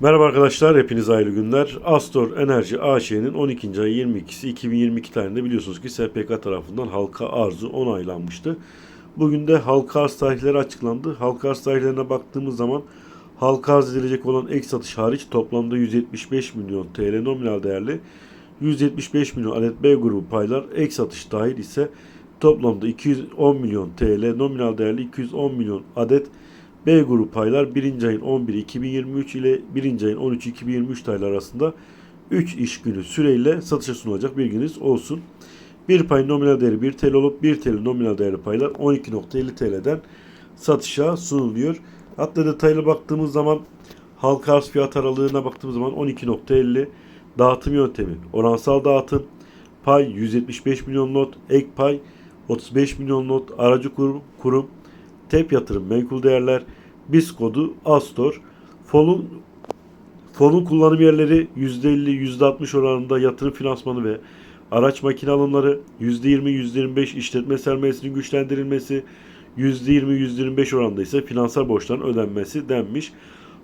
Merhaba arkadaşlar, hepinize hayırlı günler. Astor Enerji AŞ'nin 12. ay 22'si 2022 tarihinde biliyorsunuz ki SPK tarafından halka arzı onaylanmıştı. Bugün de halka arz tarihleri açıklandı. Halka arz tarihlerine baktığımız zaman halka arz edilecek olan ek satış hariç toplamda 175 milyon TL nominal değerli 175 milyon adet B grubu paylar ek satış dahil ise toplamda 210 milyon TL nominal değerli 210 milyon adet B grubu paylar 1. ayın 11 2023 ile 1. ayın 13 2023 tarihleri arasında 3 iş günü süreyle satışa sunulacak bilginiz olsun. Bir pay nominal değeri 1 TL olup 1 TL nominal değerli paylar 12.50 TL'den satışa sunuluyor. Hatta detaylı baktığımız zaman halka arz fiyat aralığına baktığımız zaman 12.50 dağıtım yöntemi, oransal dağıtım, pay 175 milyon not, ek pay 35 milyon not, aracı kurum, kurum TEP yatırım menkul değerler, BIS kodu Astor, fonun fonun kullanım yerleri %50 %60 oranında yatırım finansmanı ve araç makine alımları, %20 %25 işletme sermayesinin güçlendirilmesi, %20 %25 oranında ise finansal borçların ödenmesi denmiş.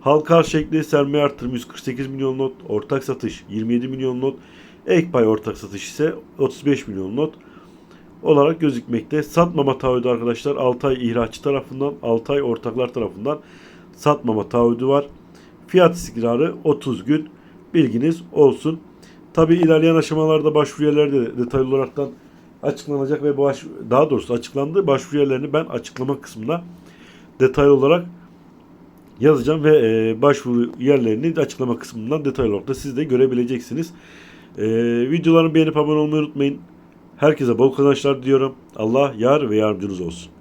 Halka arz şekli sermaye artırım 148 milyon not, ortak satış 27 milyon not, ek pay ortak satış ise 35 milyon not olarak gözükmekte. Satmama taahhüdü arkadaşlar 6 ay ihraççı tarafından 6 ay ortaklar tarafından satmama taahhüdü var. Fiyat istikrarı 30 gün bilginiz olsun. Tabi ilerleyen aşamalarda başvuru yerleri de detaylı olaraktan açıklanacak ve baş, daha doğrusu açıklandı. Başvuru yerlerini ben açıklama kısmına detaylı olarak yazacağım ve e, başvuru yerlerini açıklama kısmından detaylı olarak da siz de görebileceksiniz. E, videolarımı beğenip abone olmayı unutmayın. Herkese bol kazançlar diliyorum. Allah yar ve yardımcınız olsun.